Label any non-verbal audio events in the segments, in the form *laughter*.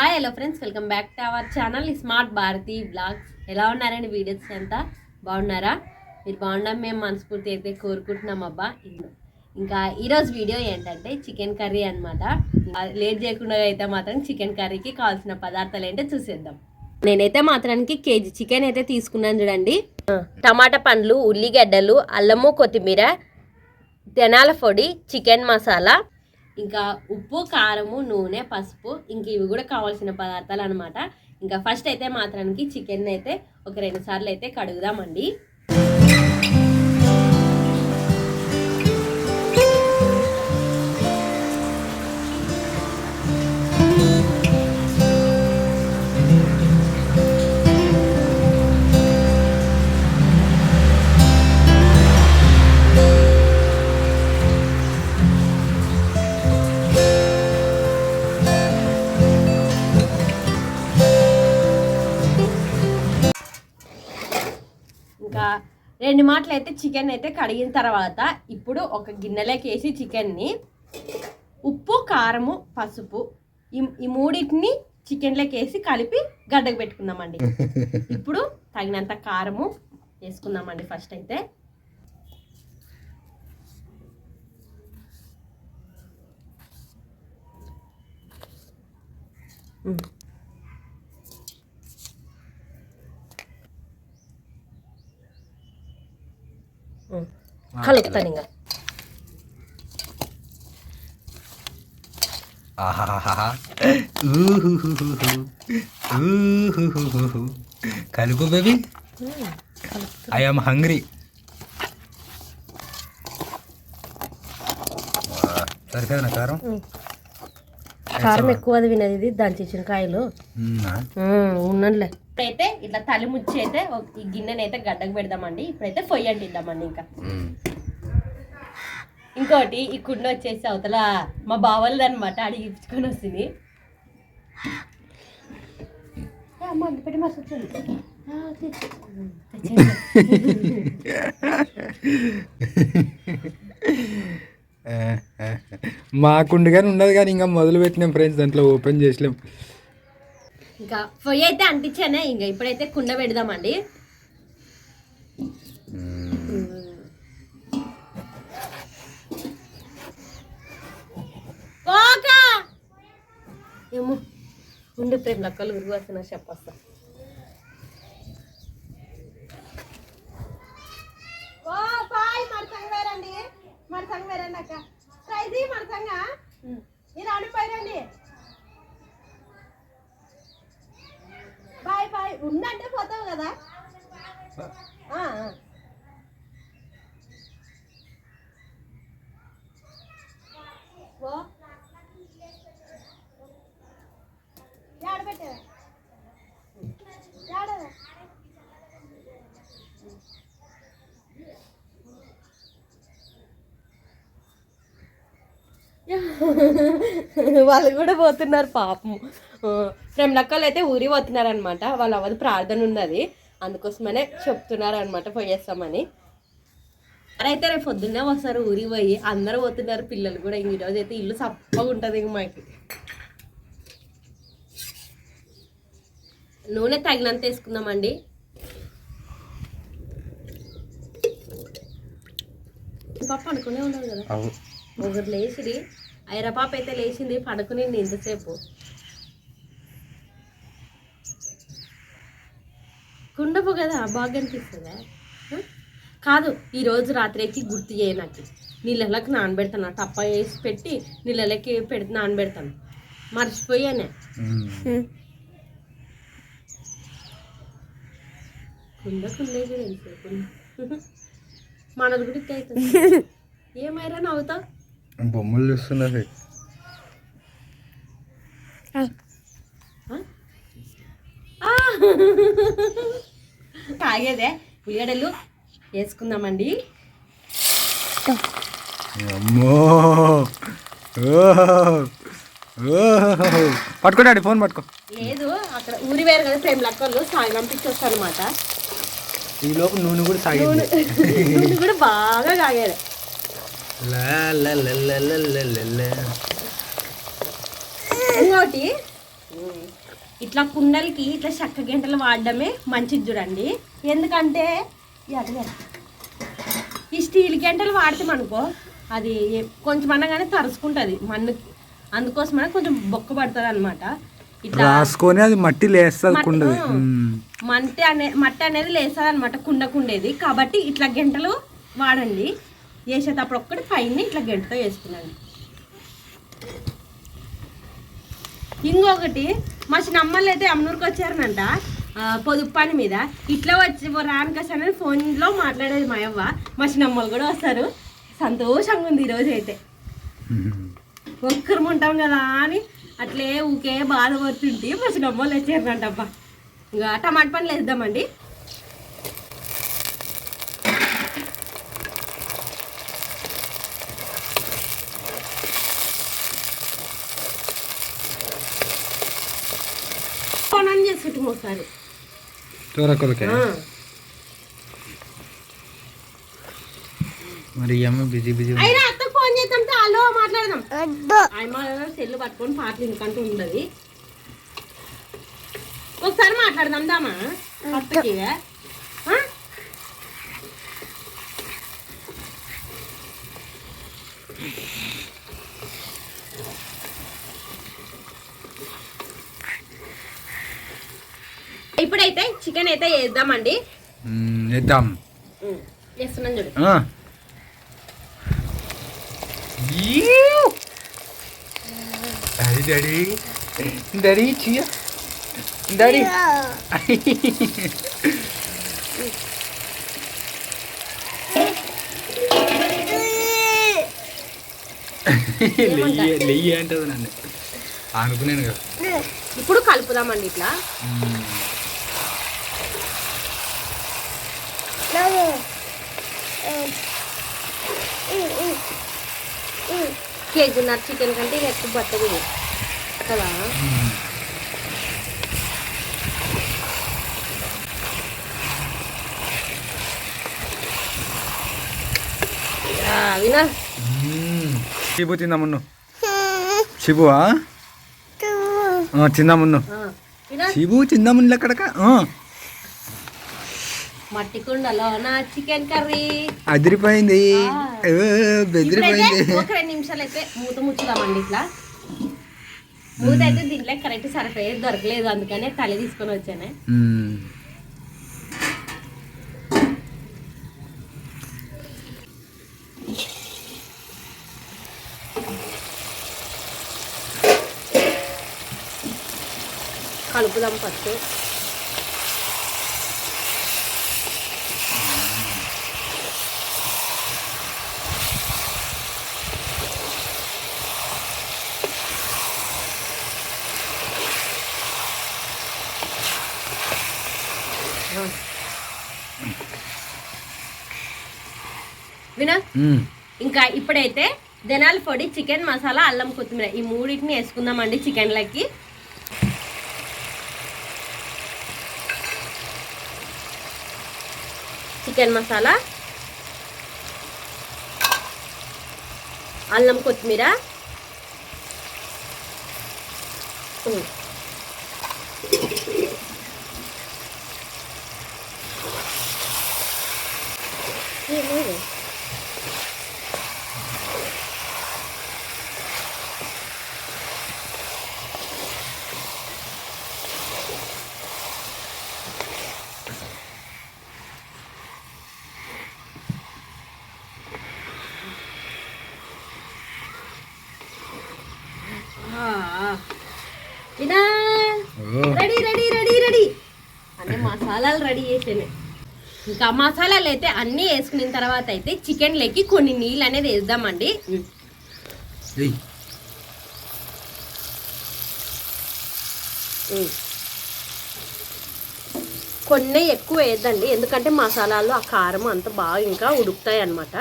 Hi hello friends welcome back to our channel smart Bharati blogs ఎలా ఉన్నారండి videos ఎంత బాగున్నారా? మీరు బాగున్నాం మేము మనస్ఫూర్తి అయితే కోరుకుంటున్నాం అబ్బా. ఇంకా ఈరోజు వీడియో ఏంటంటే చికెన్ కర్రీ అనమాట లేట్ చేయకుండా అయితే మాత్రం చికెన్ కర్రీకి కావాల్సిన పదార్థాలు ఏంటో చూసేద్దాం. నేనైతే మాత్రానికి కేజీ చికెన్ అయితే తీసుకున్నాను చూడండి. టమాటా పండ్లు ఉల్లిగడ్డలు అల్లము కొత్తిమీర తెనాల పొడి చికెన్ మసాలా ఇంకా ఉప్పు కారము నూనె పసుపు ఇంక ఇవి కూడా కావాల్సిన పదార్థాలు అనమాట ఇంకా ఫస్ట్ అయితే మాత్రానికి చికెన్ అయితే ఒక రెండు సార్లు అయితే కడుగుదామండి. రెండు మాటలు అయితే చికెన్ అయితే కడిగిన తర్వాత ఇప్పుడు ఒక గిన్నెలోకి వేసి చికెన్ని ఉప్పు కారము పసుపు ఈ ఈ మూడింటిని చికెన్లోకి వేసి కలిపి గడ్డకు పెట్టుకుందామండి *laughs* ఇప్పుడు తగినంత కారము వేసుకుందామండి ఫస్ట్ అయితే ఉమ్. కలుపుతాను ఇంకా. కలుపు బేబీ ఐ ఆమ్ హంగ్రీ సరిపోయిన కారం కారం ఎక్కువ అది వినది ఇది దాని చిన్న కాయలు ఉన్నా. ఉన్నట్లే ఇప్పుడైతే ఇట్లా తలి ముచ్చి అయితే ఈ గిన్నెని అయితే గడ్డకు పెడదామండి ఇప్పుడైతే పొయ్యి అంటిద్దామండి ఇంకా. ఇంకోటి ఈ కుండ వచ్చేసి అవతల మా బావలది అనమాట అడిగి ఇచ్చుకొని వస్తుంది పెట్టి మస్తు వచ్చింది. ఆ, తెచ్చు. తెచ్చేయండి. ఆ, ఆ. *laughs* మాకుండు కానీ ఉండదు కానీ ఇంకా మొదలు పెట్టినాం ఫ్రెండ్స్ దాంట్లో ఓపెన్ చేసలేం ఇంకా పొయ్యి అయితే అంటించానే ఇంకా ఇప్పుడైతే కుండ పెడదామండి ఏమో ఉండు ప్రేమ లక్కలు ఉరుగు వస్తున్నా చెప్పొస్తా వేరండి. మరసంగ వేరండి అక్క. ప్రైజ్ మరసంగ మీరు అడిపోయారండి బాయ్ బాయ్ ఉందంటే పోతావు కదా ఆ, ఆ. ఓ. యాడ పెట్టావా? యాడదా? *laughs* వాళ్ళు కూడా పోతున్నారు పాపం. ఫ్రెమ్ లక్కలు అయితే ఊరి పోతున్నారు అనమాట వాళ్ళ అవ్వదు ప్రార్థన ఉన్నది. అందుకోసమనే చెప్తున్నారు అనమాట పోయేస్తామని. అయితే రేపు పొద్దున్నే వస్తారు ఊరికి పోయి. అందరూ పోతున్నారు పిల్లలు కూడా. ఇంక ఈరోజు అయితే ఇల్లు సప్పగా ఉంటుంది ఇంక మాకి. నూనె తగినంత వేసుకుందామండి. పాప అనుకునే ఉన్నాడు కదా? ఒకటి లేచిది ఐరపాప అయితే లేచింది పడుకునింది ఇంతసేపు. కుండపు కదా బాగా అనిపిస్తుందా? కాదు ఈ రోజు రాత్రికి గుర్తు చేయ నాకు. నీళ్ళకి నానబెడతాను టప్ప వేసి పెట్టి నీళ్ళకి పెడితే నానబెడతాను. మర్చిపోయానే. *laughs* కుండ కుండే కూడా ఎంతసేపు మనది కూడా అవుతుంది ఏమైనా నవ్వుతావు? బొమ్మలు చూస్తున్నారు ఆ! కాగేదే ఉల్లిగడ్డలు వేసుకుందామండి. అమ్మో. ఓహో. ఓహో. పట్టుకోండి ఫోన్ పట్టుకో. లేదు అక్కడ ఊరి వేరు కదా ప్రేమ లక్కలు. సాయి పంపించొస్తాను అనమాట ఈ లోపు నూనె కూడా బాగా ఇంకోటి ఇట్లా కుండలకి ఇట్లా చెక్క గింటలు వాడడమే మంచిది చూడండి. ఎందుకంటే ఈ స్టీల్ గంటలు వాడితే అనుకో అది కొంచెం అనగానే తరుచుకుంటుంది మన్నుకి. అందుకోసమని కొంచెం బొక్క పడుతుంది అనమాట రాసుకొని అది మట్టి లేస్తుంది కుండది. మట్టి అనే మట్టి అనేది లేస్తుంది అనమాట కుండకుండేది కాబట్టి ఇట్లా గంటలు వాడండి. వేసేటప్పుడు ఒక్కటి పైన ఇట్లా గంటతో వేసుకున్నాను ఇంకొకటి మా చిన్నమ్మలు అయితే అమ్మనూరుకి వచ్చారనంట పొదుపు పని మీద. ఇట్లా వచ్చి రానికస్ అనేది ఫోన్లో మాట్లాడేది మా అవ్వ. మా చిన్నమ్మలు కూడా వస్తారు. సంతోషంగా ఉంది ఈరోజు అయితే ఒక్కరు ఉంటాం కదా అని అట్లే ఊకే బాధపడుతుంటే మా చిన్నమ్మలు వచ్చారంట అబ్బా ఇంకా టమాటా పండ్లు వేద్దామండి. కొనని చేసుకుంటాం ఒకసారి. మరి బిజీ బిజీ అయినా హలో మాట్లాడదాం. సెల్లు పట్టుకొని పాటలు ఎందుకంటూ ఉండదు ఒకసారి మాట్లాడదాం దామా? అత్తకి? ఇప్పుడైతే చికెన్ అయితే వేద్దామండి. వేద్దాం. ఉమ్, వేస్తున్నాను చూడు. డాడీ డాడీ డాడీ చియ డాడీ లెయ్యి లెయ్యి అంటది నన్ను. అనుకున్నాను కదా. ఇప్పుడు కలుపుదామండి ఇట్లా. కేజీన్నర చికెన్ కంటే ఇక ఎక్కువ పట్టదు ఇది. కదా? మ్మ్. ఆ, వినా? మ్మ్. చిబు తిందామున్ను చిబువా? తిందామున్ను చిబు తిందామున్ను అక్కడక మట్టి కుండలో నా చికెన్ కర్రీ. అదిరిపోయింది. బెదిరిపోయింది. ఒక రెండు నిమిషాలు అయితే మూత ముచ్చుదామండి ఇట్లా. మూత అయితే దీంట్లో కరెక్ట్ సరిపోయేది దొరకలేదు అందుకనే తల తీసుకొని వచ్చాను. కలుపుదాం ఫస్ట్. వినా. ఇంకా ఇప్పుడైతే ధనాల పొడి చికెన్ మసాలా అల్లం కొత్తిమీర. ఈ మూడింటిని వేసుకుందామండి చికెన్లకి చికెన్ మసాలా అల్లం కొత్తిమీర. ఓ. Ready ready ready ready. అన్ని మసాలాలు రెడీ చేసాను. ఇంకా మసాలాలు అయితే అన్నీ వేసుకున్న తర్వాత అయితే చికెన్ లెక్కి కొన్ని నీళ్ళు అనేది వేద్దామండి. కొన్ని ఎక్కువ వేద్దండి ఎందుకంటే మసాలాలు ఆ కారం అంత బాగా ఇంకా ఉడుకుతాయి అన్నమాట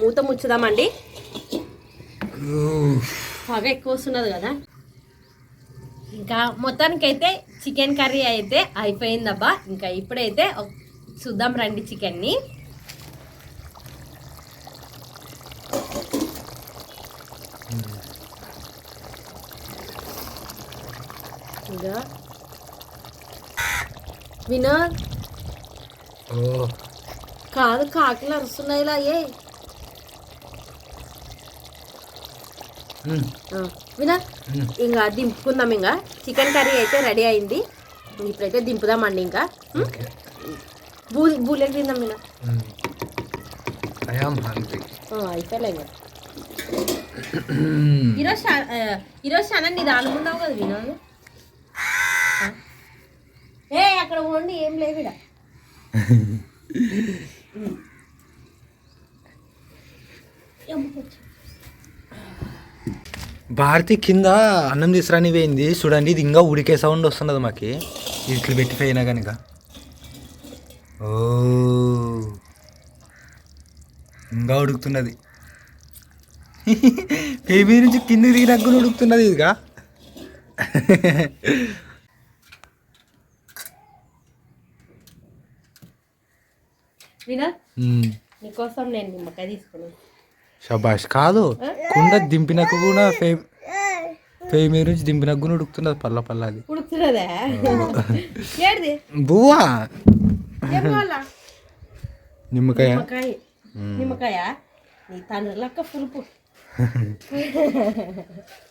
మూత ముచ్చుదామండి. పొగ ఎక్కువ వస్తున్నది కదా. ఇంకా మొత్తానికైతే చికెన్ కర్రీ అయితే అయిపోయిందబ్బా. ఇంకా ఇప్పుడైతే చూద్దాం రండి చికెన్ని. ఇదా వినోద్. కాదు కాకులు అరుస్తున్నాయిలా అయ్యే. వినా. ఇంకా దింపుకుందాం ఇంకా. చికెన్ కర్రీ అయితే రెడీ అయింది. ఇప్పుడైతే దింపుదామండి ఇంకా. బూ బూలెట్ తిందాం వినా? అయిపోయలే ఇంకా. ఈరోజు ఈరోజు చాలా నిదానం ఉన్నావు కదా వినోద్? ఏ అక్కడ వండి ఏం లేదు ఈడ. *laughs* భారతి కింద అన్నం తీసుకురాని పోయింది. చూడండి ఇది ఇంకా ఉడికే సౌండ్ వస్తున్నది మాకి. ఇట్లు పెట్టిపోయినా కనుక ఓ. ఇంకా ఉడుకుతున్నది. *laughs* బేబీ నుంచి కింద దిగినాక కూడా ఉడుకుతున్నది ఇదిగా. నీకోసం నేను నిమ్మకాయ తీసుకున్నాను. శబాష్ కాదు కుండ దింపినాక కూడా ఫే ఫే మీద నుంచి దింపినాక కూడా ఉడుకుతున్నది పల్ల పల్ల అది బువ్వా? నిమ్మకాయ. నిమ్మకాయ. నిమ్మకాయ? నీ తండ్రి లెక్క పులుపు. *laughs*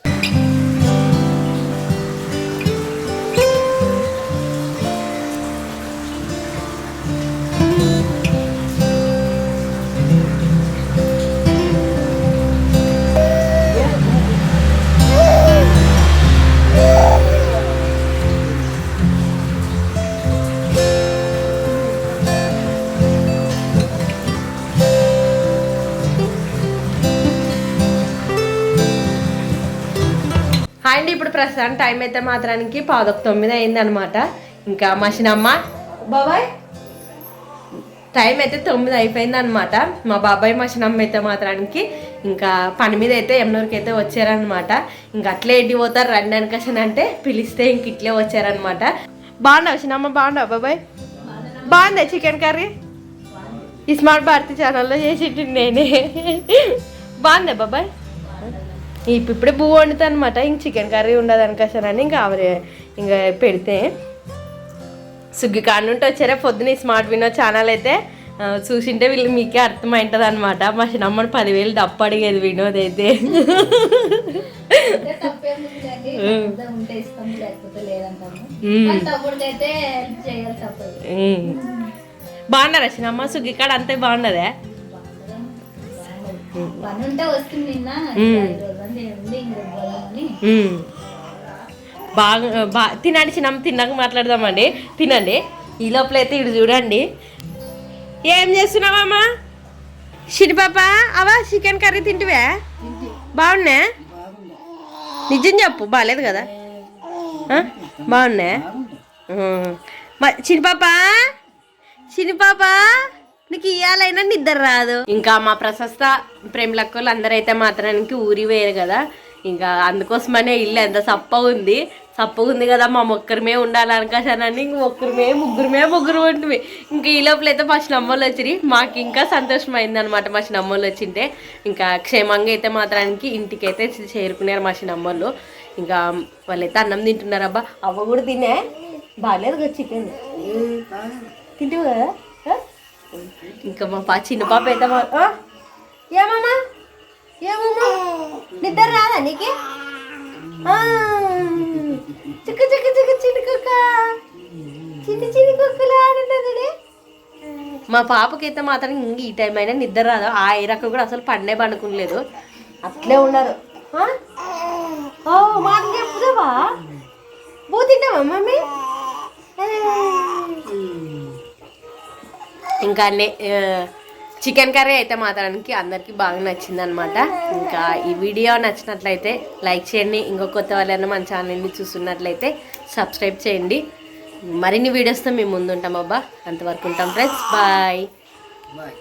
ప్రస్తుతానికి ప్రస్తుతం టైం అయితే మాత్రానికి పాదొక తొమ్మిది అయింది అనమాట ఇంకా మషినమ్మ బాబాయ్ టైం అయితే తొమ్మిది అయిపోయింది అనమాట మా బాబాయ్ మషినమ్మ అయితే మాత్రానికి ఇంకా పని మీద అయితే ఎమ్నూరుకి అయితే వచ్చారనమాట ఇంకా అట్లే ఇంటి పోతారు. రండి అనుకషన్ అంటే పిలిస్తే ఇంక ఇట్లే వచ్చారనమాట బాగుండవు చిన్నమ్మ బాగుండవు బాబాయ్? బాగుంది చికెన్ కర్రీ ఈ స్మార్ట్ భారతి ఛానల్లో చేసి నేనే. బాగుంది బాబాయ్? ఇప్పుడు ఇప్పుడే బువ్వ వండుతా అనమాట ఇంక చికెన్ కర్రీ ఉండదు అనుకోసానని ఇంకా ఆవిడ ఇంకా పెడితే. సుగ్గి కాడ నుండి వచ్చారా పొద్దున స్మార్ట్ వినో ఛానల్ అయితే చూసింటే వీళ్ళు మీకే అర్థమైంటుంది అనమాట మా చిన్నమ్మని పదివేలు డప్పు అడిగేది వినోద్ అయితే. బాగున్నారా చిన్నమ్మ? సుగ్గి కాడ అంతే బాగున్నదే? బాగా బా తినండి చిన్న తిన్నాక మాట్లాడదామండి. తినండి. ఈ లోపల అయితే ఇటు చూడండి. ఏం చేస్తున్నావమ్మా? షిడి పాప అవా చికెన్ కర్రీ తింటివే? బాగున్నా? నిజం చెప్పు బాగాలేదు కదా. బాగున్నా? చిన్నపాప చిన్నపాప నీకు ఇయ్యాలైనా నిద్ర రాదు. ఇంకా మా ప్రశస్త ప్రేమలక్కలు అందరైతే మాత్రానికి ఊరి వేరు కదా. ఇంకా అందుకోసమనే ఇల్లు ఎంత సప్ప ఉంది. సప్పగా ఉంది కదా మా ఒక్కరిమే ఉండాలనుకోసానని ఇంక ఒక్కరిమే ముగ్గురమే ముగ్గురు ఉంటుంది ఇంకా ఈ లోపల అయితే మా చిన్నమ్మలు వచ్చిరి. మాకు ఇంకా సంతోషం అయింది అనమాట మా చిన్నమ్మలు వచ్చింటే. ఇంకా క్షేమంగా అయితే మాత్రానికి ఇంటికి అయితే చేరుకున్నారు మా చిన్నమ్మలు ఇంకా వాళ్ళైతే అన్నం తింటున్నారు అబ్బా అవ్వ కూడా తినే. బాగాలేదు కదా చికెన్. తింటివి కదా? ఇంకా మా పా చిన్న పాప అయితే మా ఏమమ్మా ఏమమ్మా నిద్ర రాదా నీకు? ఆ. చిక్కు చిక్కు చిక్కు చిన్న కుక్క. చిన్న చిన్న కుక్కలు ఆడుంటుంది మా పాపకైతే మాత్రం ఇంక ఈ టైం అయినా నిద్ర రాదు? ఆ ఐరక్క కూడా అసలు పండే పండుకోలేదు అట్లే ఉన్నారు. మాకు చెప్పుదావా? పోతింటావా మమ్మీ? ఇంకా చికెన్ కర్రీ అయితే మాత్రానికి అందరికీ బాగా నచ్చింది అనమాట ఇంకా ఈ వీడియో నచ్చినట్లయితే లైక్ చేయండి. ఇంకో కొత్త వాళ్ళైనా మన ఛానల్ని చూస్తున్నట్లయితే సబ్స్క్రైబ్ చేయండి. మరిన్ని వీడియోస్తో మేము ముందు ఉంటాం అబ్బా. అంతవరకు ఉంటాం ఫ్రెండ్స్. బాయ్. బాయ్.